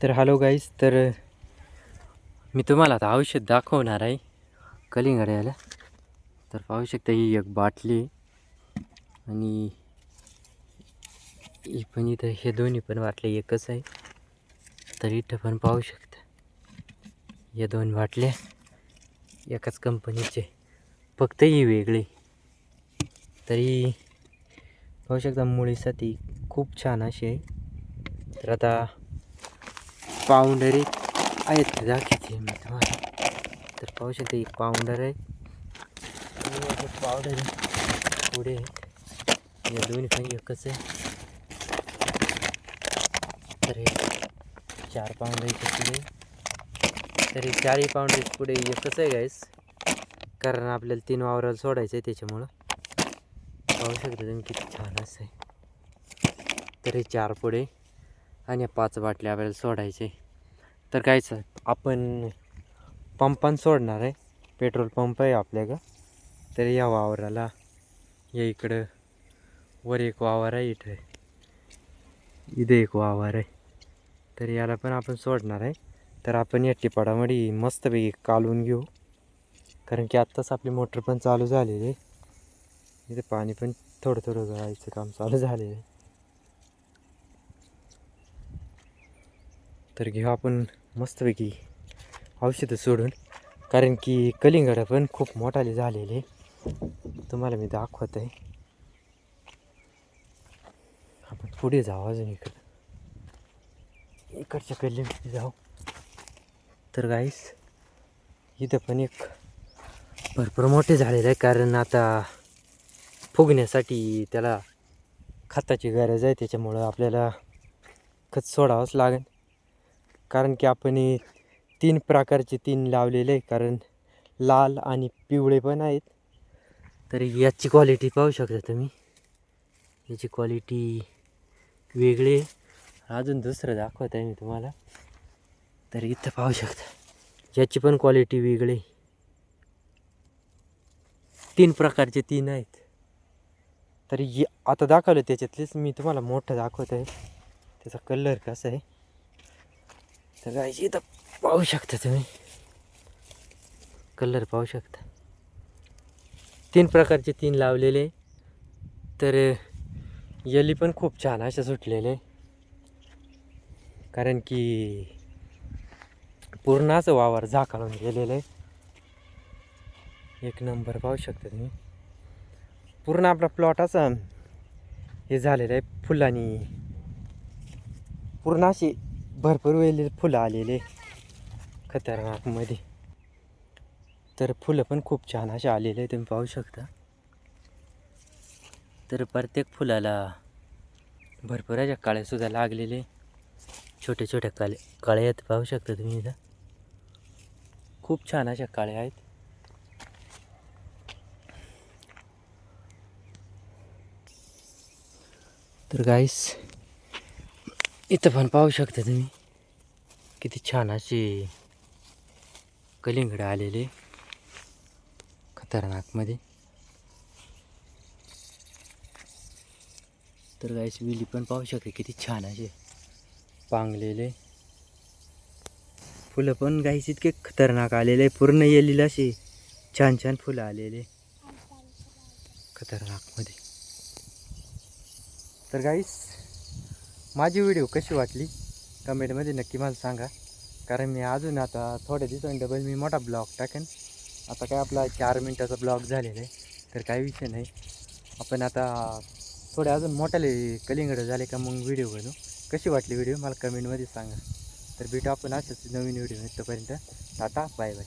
तर hello guys तर मी तुम्हाला आता औषध दाखवणार आहे. कलिंगड्याला तर पाहू शकता ही एक बाटली आणि ही पण इथं हे दोन्ही पण बाटल्या एकच आहे. तर इथं पण पाहू शकता. या दोन बाटल्या एकाच कंपनीचे फक्त ही वेगळी. तरी पाहू शकता मुळीसाठी खूप छान अशी आहे. तर आता पाऊंडर आहेत ते दाखवते मी तुम्हाला. तर पाहू शकते एक पाऊंडर आहे. आणि पावडर पुढे आहे. या दोन्ही पण एकच आहे. तर हे चार पाऊंडरच्या पुढे तर हे चारही पाऊंडरच्या पुढे एकच आहे गाईस कारण आपल्याला तीन वावराला सोडायचं आहे त्याच्यामुळं. पाहू शकता तुम्ही किती छान असं आहे. तर हे चार पुढे आणि पाच बाटल्या आपल्याला सोडायचे तर कायच आपण पंपान सोडणार आहे. पेट्रोल पंप आहे आपल्या का तर या वावराला या इकडं वर एक वावर आहे इथं. इथं एक वावर आहे. तर याला पण आपण सोडणार आहे. तर आपण या टिपाडामध्ये मस्तपैकी कालवून घेऊ. कारण की आत्ताच आपली मोटर पण चालू झालेली आहे. इथे पाणी पण थोडं थोडं गळायचं काम चालू झालेलं आहे. तर घेऊ आपण मस्तपैकी औषधं सोडून. कारण की कलिंगडं पण खूप मोठाले झालेले. तुम्हाला मी दाखवत आहे आपण पुढे जाऊ अजून इकडं. इकडच्या कलिंगडी जाऊ. तर गाईस इथं पण एक भरपूर मोठे झालेलं आहे. कारण आता फुगण्यासाठी त्याला खताची गरज आहे. त्याच्यामुळं आपल्याला खत सोडावंच लागेल. कारण की आपण हे तीन प्रकारचे तीन लावलेले आहे कारण लाल आणि पिवळे पण आहेत. तर याची क्वालिटी पाहू शकता तुम्ही. याची क्वालिटी वेगळी आहे. अजून दुसरं दाखवत आहे मी तुम्हाला. तर इथं पाहू शकता. याची पण क्वालिटी वेगळी तीन प्रकारचे तीन आहेत. तर ये आता दाखवलं त्याच्यातलेच मी तुम्हाला मोठं दाखवत आहे त्याचा कलर कसा आहे? तर गाईज इथं पाहू शकता तुम्ही. कलर पाहू शकता. तीन प्रकारचे तीन लावलेले. तर यली पण खूप छान अशा सुटलेले. कारण की पूर्ण असं वावर झाकाळून गेलेलं आहे. एक नंबर पाहू शकता तुम्ही. पूर्ण आपला प्लॉट असा हे झालेलं आहे फुलांनी. पूर्ण अशी भरपूर वेळेले फुलं आलेले खतरनाकमध्ये. तर फुलं पण खूप छान असे आलेले तुम्ही पाहू शकता. तर प्रत्येक फुलाला भरपूर अशा काळ्यासुद्धा लागलेले छोटे छोट्या काळे काळे आहेत पाहू शकता तुम्ही इथं. खूप छान अशा काळ्या आहेत. तर गाईस इथं पण पाहू शकता तुम्ही. किती छान असे कलिंगड आलेले खतरनाकमध्ये. तर गाईस विली पण पाहू शकते किती छान असे पांगलेले. फुलं पण गाईस इतके खतरनाक आलेले. पूर्ण येलेले असे छान छान फुलं आलेले खतरनाकमध्ये. तर गाईस माझी व्हिडिओ कशी वाटली? कमेंटमध्ये नक्की मला सांगा. कारण मी अजून आता थोड्या दिवसांनी डबल मी मोठा ब्लॉग टाकेन. आता काय आपला चार मिनटाचा ब्लॉग झालेला आहे तर काही विषय नाही. आपण आता थोडे अजून मोठाले कलिंगडं झाले का मग व्हिडिओ बनवू कशी वाटली व्हिडिओ मला कमेंटमध्ये सांगा. तर भेटू आपण असंच नवीन व्हिडिओ तोपर्यंत. Tata bye bye